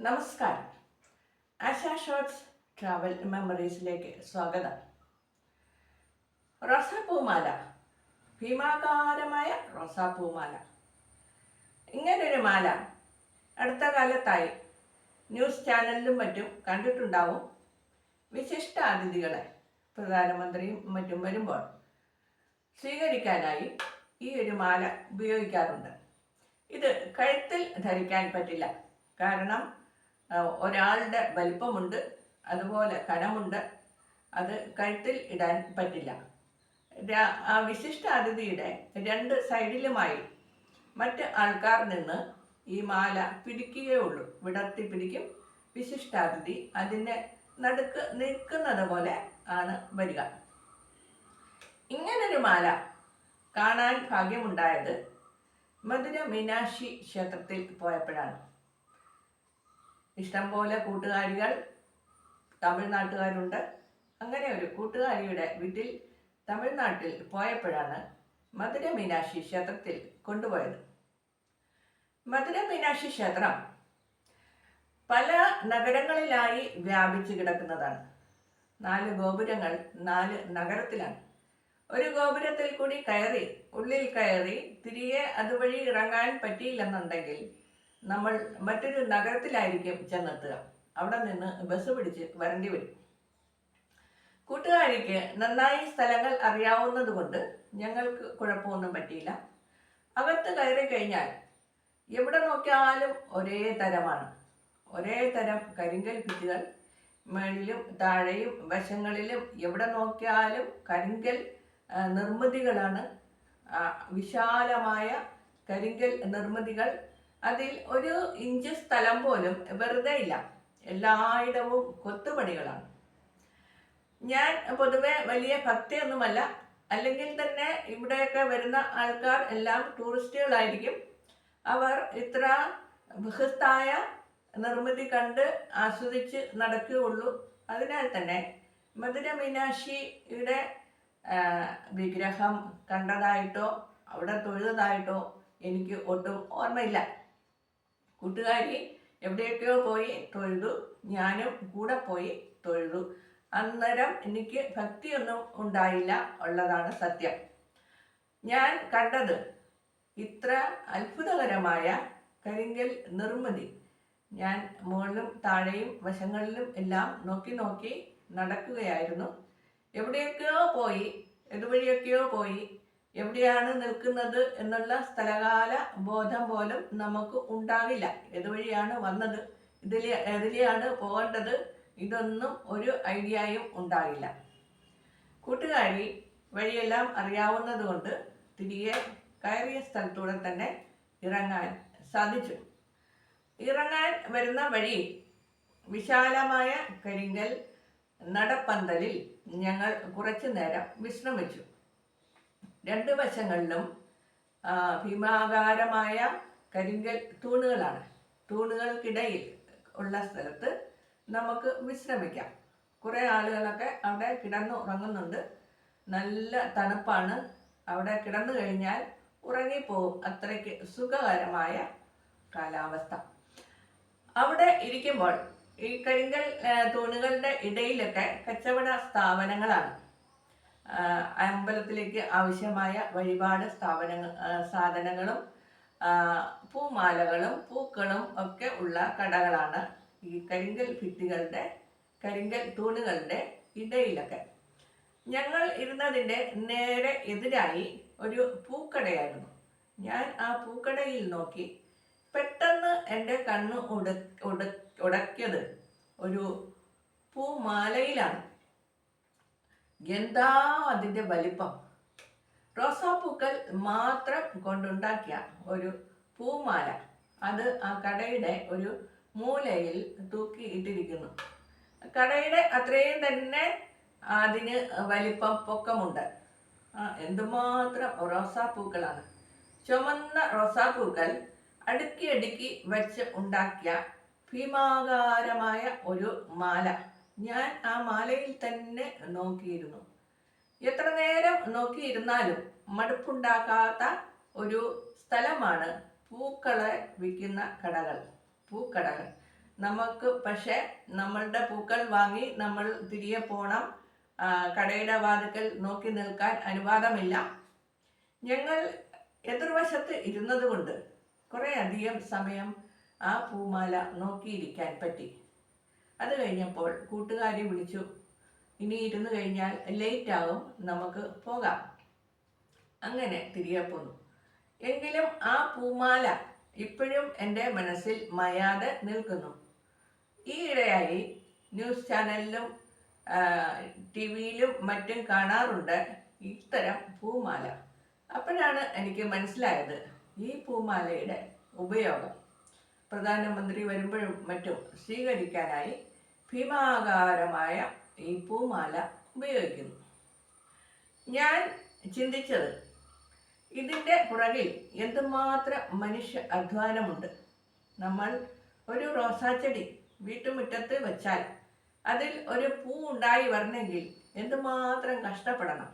നമസ്കാരം. ആശ shorts travel മെമ്മറീസിലേക്ക് സ്വാഗതം. റോസാപ്പൂമാല ഭീമാകാരമായ റോസാപ്പൂമാല. ഇങ്ങനൊരു മാല അടുത്ത കാലത്തായി ന്യൂസ് ചാനലിലും മറ്റും കണ്ടിട്ടുണ്ടാവും. വിശിഷ്ട അതിഥികളെ പ്രധാനമന്ത്രിയും മറ്റും വരുമ്പോൾ സ്വീകരിക്കാനായി ഈ ഒരു മാല ഉപയോഗിക്കാറുണ്ട്. ഇത് കഴുത്തിൽ ധരിക്കാൻ പറ്റില്ല. കാരണം ഒരാളുടെ വലിപ്പമുണ്ട് അതുപോലെ കനമുണ്ട് അത് കഴുത്തിൽ ഇടാൻ പറ്റില്ല. വിശിഷ്ട അതിഥിയുടെ രണ്ട് സൈഡിലുമായി മറ്റ് ആൾക്കാർ നിന്ന് ഈ മാല പിടിക്കുകയുള്ളൂ വിടർത്തി പിടിക്കും വിശിഷ്ടാതിഥി അതിന്റെ നടുക്ക് നിൽക്കുന്നത് പോലെ ആണ് വരിക. ഇങ്ങനൊരു മാല കാണാൻ ഭാഗ്യമുണ്ടായത് മധുര മീനാക്ഷി ക്ഷേത്രത്തിൽ പോയപ്പോഴാണ്. ഇഷ്ടംപോലെ കൂട്ടുകാരികൾ തമിഴ്നാട്ടുകാരുണ്ട്. അങ്ങനെ ഒരു കൂട്ടുകാരിയുടെ വീട്ടിൽ തമിഴ്നാട്ടിൽ പോയപ്പോഴാണ് മധുര മീനാക്ഷി ക്ഷേത്രത്തിൽ കൊണ്ടുപോയത്. മധുര മീനാക്ഷി ക്ഷേത്രം പല നഗരങ്ങളിലായി വ്യാപിച്ചു കിടക്കുന്നതാണ്. നാല് ഗോപുരങ്ങൾ നാല് നഗരത്തിലാണ്. ഒരു ഗോപുരത്തിൽ കൂടി കയറി ഉള്ളിൽ കയറി തിരികെ അതുവഴി ഇറങ്ങാൻ പറ്റിയില്ലെന്നുണ്ടെങ്കിൽ നമ്മൾ മറ്റൊരു നഗരത്തിലായിരിക്കും ചെന്നെത്തുക. അവിടെ നിന്ന് ബസ് പിടിച്ച് വരേണ്ടി വരും. കൂട്ടുകാരിക്ക് നന്നായി സ്ഥലങ്ങൾ അറിയാവുന്നത് കൊണ്ട് ഞങ്ങൾക്ക് കുഴപ്പമൊന്നും പറ്റിയില്ല. അകത്ത് കയറി കഴിഞ്ഞാൽ എവിടെ നോക്കിയാലും ഒരേ തരമാണ്. ഒരേ തരം കരിങ്കൽ ഭിത്തികൾ മേളിലും താഴെയും വശങ്ങളിലും എവിടെ നോക്കിയാലും കരിങ്കൽ നിർമ്മിതികളാണ്. വിശാലമായ കരിങ്കൽ നിർമ്മിതികൾ അതിൽ ഒരു ഇഞ്ച് സ്ഥലം പോലും വെറുതെ ഇല്ല. എല്ലായിടവും കൊത്തുപണികളാണ് ഞാൻ പൊതുവെ വലിയ ഭക്തിയൊന്നുമല്ല. അല്ലെങ്കിൽ തന്നെ ഇവിടെയൊക്കെ വരുന്ന ആൾക്കാർ എല്ലാം ടൂറിസ്റ്റുകളായിരിക്കും. അവർ ഇത്ര ബൃഹത്തായ നിർമ്മിതി കണ്ട് ആസ്വദിച്ച് നടക്കുകയുള്ളൂ. അതിനാൽ തന്നെ മധുര മീനാക്ഷിയുടെ വിഗ്രഹം കണ്ടതായിട്ടോ അവിടെ തൊഴുതായിട്ടോ എനിക്ക് ഒട്ടും ഓർമ്മയില്ല. കൂട്ടുകാരി എവിടെയൊക്കെയോ പോയി തൊഴുതു. ഞാനും കൂടെ പോയി തൊഴുതു. അന്നേരം എനിക്ക് ഭക്തിയൊന്നും ഉണ്ടായില്ല ഉള്ളതാണ് സത്യം. ഞാൻ കണ്ടത് ഇത്ര അത്ഭുതകരമായ കരിങ്കൽ നിർമ്മിതി. ഞാൻ മുകളിലും താഴെയും വശങ്ങളിലും എല്ലാം നോക്കി നോക്കി നടക്കുകയായിരുന്നു. എവിടെയൊക്കെയോ പോയി എതുവഴിയൊക്കെയോ പോയി എവിടെയാണ് നിൽക്കുന്നത് എന്നുള്ള സ്ഥലകാല ബോധം പോലും നമുക്ക് ഉണ്ടാവില്ല ഏതുവഴിയാണ് വന്നത്? ഇതിൽ എതിലെയാണ് പോകേണ്ടത്? ഇതൊന്നും ഒരു ഐഡിയയും ഉണ്ടാവില്ല കൂട്ടുകാരി വഴിയെല്ലാം അറിയാവുന്നത് കൊണ്ട് തിരികെ കയറിയ സ്ഥലത്തൂടെ തന്നെ ഇറങ്ങാൻ സാധിച്ചു. ഇറങ്ങാൻ വരുന്ന വഴി വിശാലമായ കരിങ്കൽ നടപ്പന്തലിൽ ഞങ്ങൾ കുറച്ചു നേരം വിശ്രമിച്ചു. രണ്ട് വശങ്ങളിലും ഭീമാകാരമായ കരിങ്കൽ തൂണുകളാണ്. തൂണുകൾക്കിടയിൽ ഉള്ള സ്ഥലത്ത് നമുക്ക് വിശ്രമിക്കാം. കുറേ ആളുകളൊക്കെ അവിടെ കിടന്ന് ഉറങ്ങുന്നുണ്ട്. നല്ല തണുപ്പാണ്. അവിടെ കിടന്നു കഴിഞ്ഞാൽ ഉറങ്ങിപ്പോവും. അത്രയ്ക്ക് സുഖകരമായ കാലാവസ്ഥ. അവിടെ ഇരിക്കുമ്പോൾ ഈ കരിങ്കൽ തൂണുകളുടെ ഇടയിലൊക്കെ കച്ചവട സ്ഥാപനങ്ങളാണ്. അമ്പലത്തിലേക്ക് ആവശ്യമായ വഴിപാട് സ്ഥാപനങ്ങൾ സാധനങ്ങളും പൂമാലകളും പൂക്കളും ഒക്കെ ഉള്ള കടകളാണ് ഈ കരിങ്കൽ ഭിത്തികളുടെ കരിങ്കൽ തൂണുകളുടെ ഇടയിലൊക്കെ. ഞങ്ങൾ ഇരുന്നതിന്റെ നേരെ എതിരായി ഒരു പൂക്കടയായിരുന്നു. ഞാൻ ആ പൂക്കടയിൽ നോക്കി പെട്ടെന്ന് എന്റെ കണ്ണ് ഉട ഉട ഉടക്കിയത് ഒരു പൂമാലയിലാണ്. എന്താ അതിന്റെ വലിപ്പം? റോസാപ്പൂക്കൾ മാത്രം കൊണ്ടുണ്ടാക്കിയ ഒരു പൂമാല. അത് ആ കടയുടെ ഒരു മൂലയിൽ തൂക്കി ഇട്ടിരിക്കുന്നു. കടയുടെ അത്രയും തന്നെ അതിന് വലിപ്പം പൊക്കമുണ്ട്. എന്തുമാത്രം റോസാപ്പൂക്കളാണ്. ചുമന്ന റോസാപ്പൂക്കൾ അടുക്കി അടുക്കി വെച്ച് ഉണ്ടാക്കിയ ഭീമാകാരമായ ഒരു മാല. ഞാൻ ആ മാലയിൽ തന്നെ നോക്കിയിരുന്നു. എത്ര നേരം നോക്കിയിരുന്നാലും മടുപ്പുണ്ടാക്കാത്ത ഒരു സ്ഥലമാണ് പൂക്കളെ വിൽക്കുന്ന കടകൾ. പൂക്കടകൾ. നമുക്ക് പക്ഷേ നമ്മളുടെ പൂക്കൾ വാങ്ങി നമ്മൾ തിരികെ പോണം. കടയുടെ വാതുക്കൽ നോക്കി നിൽക്കാൻ അനുവാദമില്ല. ഞങ്ങൾ എതിർവശത്ത് ഇരുന്നതുകൊണ്ട് കുറേ അധികം സമയം ആ പൂമാല നോക്കിയിരിക്കാൻ പറ്റി. അത് കഴിഞ്ഞപ്പോൾ കൂട്ടുകാരി വിളിച്ചു ഇനി ഇരുന്ന് കഴിഞ്ഞാൽ ലേറ്റ് ആകും നമുക്ക് പോകാം. അങ്ങനെ തിരികെ പോന്നു. എങ്കിലും ആ പൂമാല ഇപ്പോഴും എന്റെ മനസ്സിൽ മയാതെ നിൽക്കുന്നു. ഈയിടെയായി ന്യൂസ് ചാനലിലും ടി വിയിലും മറ്റും കാണാറുണ്ട് ഇത്തരം പൂമാല. അപ്പോഴാണ് എനിക്ക് മനസ്സിലായത് ഈ പൂമാലയുടെ ഉപയോഗം. പ്രധാനമന്ത്രി വരുമ്പോഴും മറ്റും സ്വീകരിക്കാനായി ഭീമാകാരമായ ഈ പൂമാല ഉപയോഗിക്കുന്നു. ഞാൻ ചിന്തിച്ചത് ഇതിന്റെ പുറകിൽ എന്തുമാത്രം മനുഷ്യ അധ്വാനമുണ്ട്. നമ്മൾ ഒരു റോസാച്ചെടി വീട്ടുമുറ്റത്ത് വെച്ചാൽ അതിൽ ഒരു പൂ ഉണ്ടായി വരണമെങ്കിൽ എന്തുമാത്രം കഷ്ടപ്പെടണം.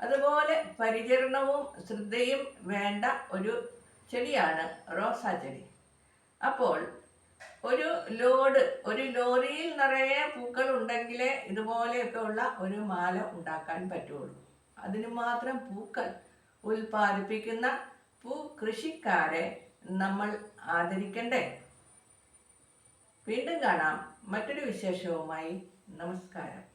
അതുപോലെ പരിചരണവും ശ്രദ്ധയും വേണ്ട ഒരു ചെടിയാണ് റോസാ ചെടി അപ്പോൾ ഒരു ലോഡ് ഒരു ലോറിയിൽ നിറയെ പൂക്കൾ ഉണ്ടെങ്കിലേ ഇതുപോലെയൊക്കെ ഉള്ള ഒരു മാല ഉണ്ടാക്കാൻ പറ്റുള്ളൂ. അതിന് മാത്രം പൂക്കൾ ഉൽപ്പാദിപ്പിക്കുന്ന പൂ കൃഷിക്കാരെ നമ്മൾ ആദരിക്കണ്ടേ? വീണ്ടും കാണാം. മറ്റൊരു വിശേഷവുമായി നമസ്കാരം.